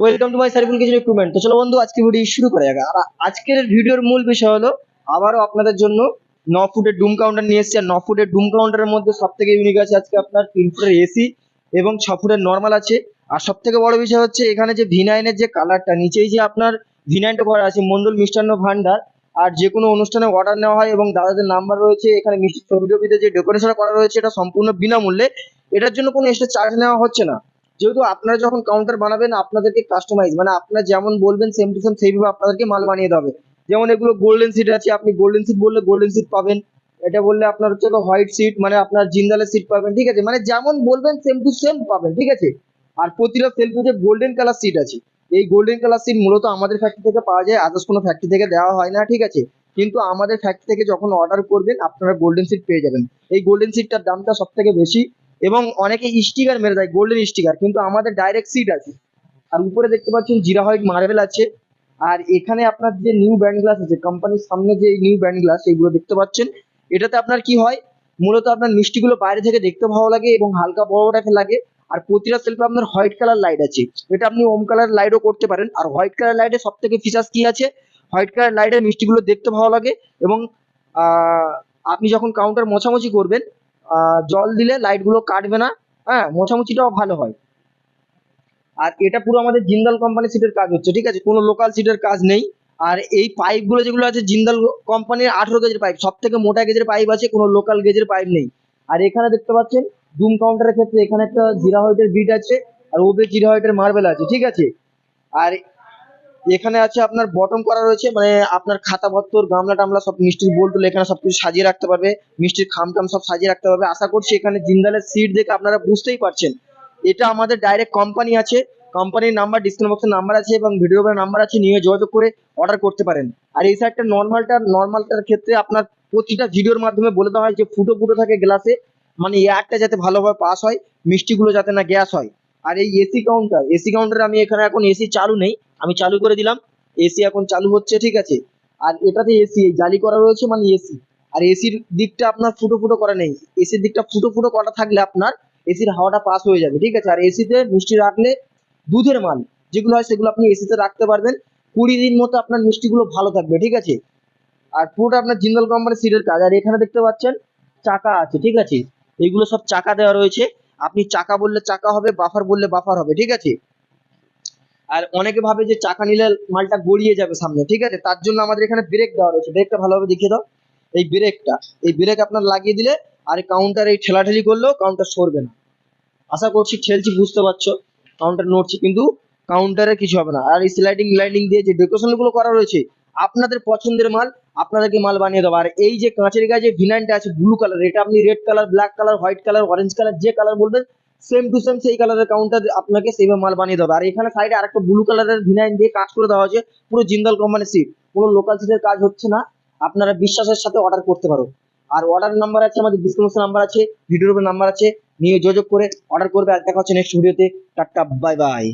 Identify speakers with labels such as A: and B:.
A: Welcome to my Servil kitchen equipment তো চলো বন্ধু, আজকে ভিডিও শুরু করা যাক। আর আজকের ভিডিওর মূল বিষয় হলো, আবারও আপনাদের জন্য ন ফুটের ডুম কাউন্টার নিয়ে এসেছি। আর ন ফুটের ডুম কাউন্টারের মধ্যে সব থেকে ইউনিক আছে আজকে আপনার তিন ফুটের এসি এবং ছ ফুটের নর্মাল আছে। আর সব থেকে বড় বিষয় হচ্ছে, এখানে যে ভিনাইনের যে কালারটা নিচেই যে আপনার ভিনাইনটা করা আছে, মন্ডল মিষ্টান্ন ভান্ডার। আর যে কোনো অনুষ্ঠানে অর্ডার নেওয়া হয় এবং দাদাদের নাম্বার রয়েছে, এখানে মিষ্টি ছবি যে ডেকোরেশন করা রয়েছে, এটা সম্পূর্ণ বিনামূল্যে। এটার জন্য কোনো এক্সট্রা চার্জ নেওয়া হচ্ছে না। যেহেতু আপনারা যখন কাউন্টার বানাবেন, আপনাদেরকে কাস্টমাইজ মানে আপনারা যেমন বলবেন সেম টু সেম সেইভাবে আপনাদেরকে মাল বানিয়ে দেবে যেমন এগুলো গোল্ডেন সিট আছে, আপনি গোল্ডেন সিট বললে গোল্ডেন সিট পাবেন। এটা বললে আপনার হচ্ছে হোয়াইট সিট মানে আপনার জিন্দালের সিট পাবেন, ঠিক আছে? মানে যেমন বলবেন সেম টু সেম পাবেন, ঠিক আছে? আর প্রতিটা সেলফে যে গোল্ডেন কালার সিট আছে। এই গোল্ডেন কালার সিট মূলত আমাদের ফ্যাক্টরি থেকে পাওয়া যায় আদার্স কোনো ফ্যাক্টরি থেকে দেওয়া হয় না, ঠিক আছে? কিন্তু আমাদের ফ্যাক্টরি থেকে যখন অর্ডার করবেন, আপনারা গোল্ডেন সিট পেয়ে যাবেন। এই গোল্ডেন সিটটার দামটা সব থেকে বেশি এবং অনেকে স্টিকার মেরে দেয় গোল্ডেন স্টিকার কিন্তু আমাদের ডাইরেক্ট সিট আছে। আর উপরে দেখতে পাচ্ছেন জিরা হোয়াইট মার্বেল আছে। আর এখানে আপনার যে নিউ ব্যান্ড গ্লাস আছে কোম্পানির সামনে যে নিউ ব্যান্ড গ্লাস এইগুলো দেখতে পাচ্ছেন। এটাতে আপনার কি হয়? মূলত আপনার মিষ্টিগুলো বাইরে থেকে দেখতে ভালো লাগে এবং হালকা বড় টাইপের লাগে। আর প্রতিটা সেলফে আপনার হোয়াইট কালার লাইট আছে। এটা আপনি ওম কালার লাইটও করতে পারেন। আর হোয়াইট কালার লাইটে সব থেকে ফিচার্স কি আছে? হোয়াইট কালার লাইটের মিষ্টিগুলো দেখতে ভালো লাগে এবং আপনি যখন কাউন্টার মোছামুছি করবেন জল দিলে লাইটগুলো কাটবে না হ্যাঁ মোছামুছিটাও ভালো হয়। আর এটা পুরো আমাদের জিন্দাল কোম্পানি সিটের কাজ হচ্ছে, ঠিক আছে? কোনো লোকাল সিটের কাজ নেই। আর এই পাইপগুলো যেগুলো আছে, জিন্দাল কোম্পানির আঠেরো গেজের পাইপ সব থেকে মোটা গেজের পাইপ আছে, কোনো লোকাল গেজের পাইপ নেই। আর এখানে দেখতে পাচ্ছেন ডুম কাউন্টারের ক্ষেত্রে এখানে একটা জিরা হোয়াইটের বিট আছে, আর ওবে জিরা হোয়াইটের মার্বেল আছে, ঠিক আছে? আর এখানে আছে আপনার বটম করা রয়েছে মানে আপনার খাতা পত্তর গামলা টামলা সব মিষ্টির বোল টোল, এখানে সবকিছু সাজিয়ে রাখতে পারবে। মিষ্টির খাম টাম সব সাজিয়ে রাখতে পারবে। আশা করছি এখানে জিন্দালের সিট দেখে আপনারা বুঝতেই পারছেন। এটা আমাদের ডাইরেক্ট কোম্পানি আছে। কোম্পানির নাম্বার ডিসক্রিপশন বক্সের নাম্বার আছে এবং ভিডিও নাম্বার আছে। নিয়ে যোগাযোগ করে অর্ডার করতে পারেন। আর এই সাইডটা নর্মালটা নর্মালটার ক্ষেত্রে আপনার প্রতিটা ভিডিওর মাধ্যমে বলে দেওয়া হয় যে ফুটো ফুটো থাকে গ্লাসে মানে এয়ারটা যাতে ভালোভাবে পাস হয়, মিষ্টিগুলো যাতে না গ্যাস হয়। আর এই এসি কাউন্টার এসি কাউন্টারে আমি এখানে এখন এসি চালু নেই। আমি চালু করে দিলাম। এসি এখন চালু হচ্ছে, ঠিক আছে? আর এটাতে এসি এই জালি করা রয়েছে মানে এসি আর এসির দিকটা আপনার ফুটো ফুটো করা নেই। এসির দিকটা ফুটো ফুটো করা থাকলে আপনার এসির হাওয়াটা পাস হয়ে যাবে, ঠিক আছে? আর এসিতে মিষ্টি রাখলে দুধের মাল যেগুলো হয় সেগুলো আপনি এসিতে রাখতে পারবেন। কুড়ি দিন মতো আপনার মিষ্টিগুলো ভালো থাকবে, ঠিক আছে? আর পুরোটা আপনার জিন্দাল কোম্পানির সিটের কাজ। আর এখানে দেখতে পাচ্ছেন, চাকা আছে, ঠিক আছে? এগুলো সব চাকা দেওয়া রয়েছে। আপনি চাকা বললে চাকা হবে, বাফার বললে বাফার হবে, ঠিক আছে? আর অনেকে ভাবে যে চাকা নিলে মালটা গড়িয়ে যাবে সামনে, ঠিক আছে? তার জন্য আমাদের এখানে ব্রেক দেওয়া রয়েছে। ব্রেকটা ভালোভাবে দেখিয়ে দাও। এই ব্রেকটা এই ব্রেক আপনার লাগিয়ে দিলে আর কাউন্টার এই ঠেলাঠেলি করলেও কাউন্টার সরবে না। আশা করছি ঠেলছি, বুঝতে পারছ? কাউন্টার নড়ছি, কিন্তু কাউন্টারে কিছু হবে না। আর এই স্লাইডিং লাইডিং দিয়ে যে ডেকোরেশনগুলো করা রয়েছে, আপনাদের পছন্দের মাল, আপনাদেরকে মাল বানিয়ে দেবো। আর এই যে কাঁচের গায়ে যে ভিনাইনটা আছে ব্লু কালার এটা আপনি red colour black colour white colour orange colour যে কালার বলবেন সেম টু সেম সেই কালারের কাউন্টার আপনাকে সেইভাবে মাল বানিয়ে দেবে। আর এখানে সাইডে আরেকটা ব্লু কালারের ভিনাইন দিয়ে কাজ করে দেওয়া হয়েছে, পুরো জিন্দাল কোম্পানির সিট কোনো লোকাল সিটের কাজ হচ্ছে না, আপনারা বিশ্বাসের সাথে অর্ডার করতে পারো। আর অর্ডার নাম্বার আছে, আমাদের ডিসক্রিপশন নাম্বার আছে ভিডিওর নাম্বার আছে, নিয়ে যোগাযোগ করে অর্ডার করবে। আর দেখা হচ্ছে নেক্সট ভিডিওতে টাটা বাই বাই